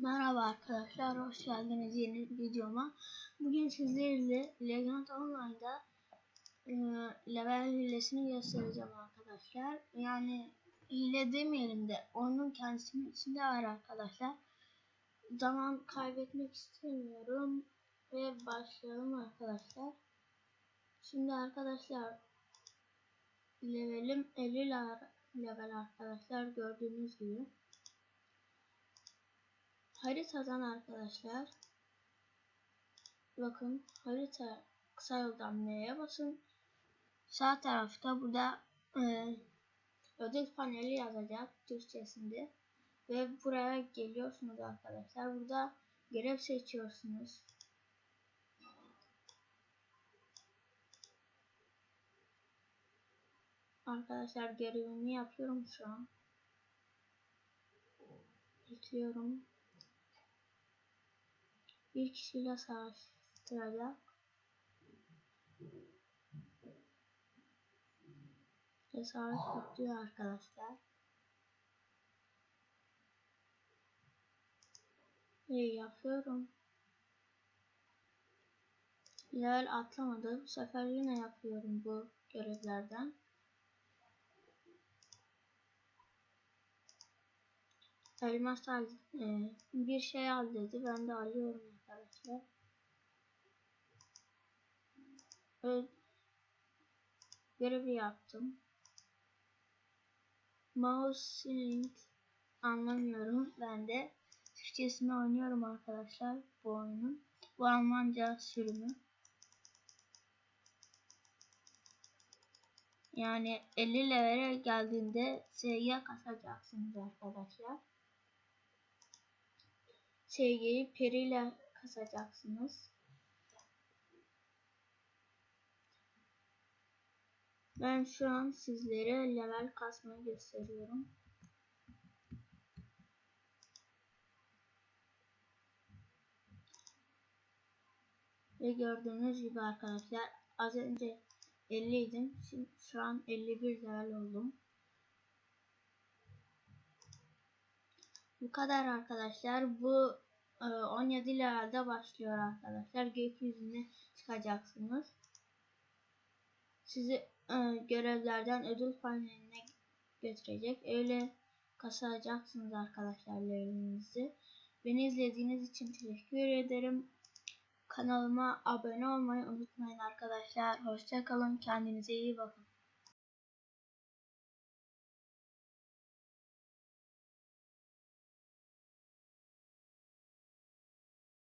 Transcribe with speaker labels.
Speaker 1: Merhaba arkadaşlar, hoş geldiniz yeni videoma. Bugün sizlerle Legend Online'da e, level hilesini göstereceğim arkadaşlar. Yani hile demeyelim de oyunun kendisinin içinde var arkadaşlar. Zaman kaybetmek istemiyorum ve başlayalım arkadaşlar. Şimdi arkadaşlar levelim 50 level arkadaşlar gördüğünüz gibi haritadan arkadaşlar. Bakın harita kısa yoldan M'ye basın? Sağ tarafta burada e, ödül paneli yazacak Türkçesinde. Ve buraya geliyorsunuz arkadaşlar. Burada görev seçiyorsunuz. Arkadaşlar görevimi yapıyorum şu an. Bekliyorum bir kişiyle savaştıracak. Savaş bitiyor arkadaşlar. Ve yapıyorum. Level atlamadı. Bu sefer yine yapıyorum bu görevlerden. Elmas al, e, bir şey al dedi. Ben de alıyorum arkadaşlar. Evet. Görevi yaptım. Mouse link anlamıyorum. Ben de Türkçesini oynuyorum arkadaşlar bu oyunun. Bu Almanca sürümü. Yani 50 levele geldiğinde SG kasacaksınız arkadaşlar. SG'yi periyle kasacaksınız. Ben şu an sizlere level kasmayı gösteriyorum. Ve gördüğünüz gibi arkadaşlar az önce 50 idim. Şimdi şu an 51 level oldum. Bu kadar arkadaşlar. Bu 17 e, levelde başlıyor arkadaşlar. Gökyüzüne çıkacaksınız. Sizi e, görevlerden ödül paneline götürecek. Öyle kasacaksınız arkadaşlar levelinizi. Beni izlediğiniz için teşekkür ederim. Kanalıma abone olmayı unutmayın arkadaşlar. Hoşçakalın. Kendinize iyi bakın.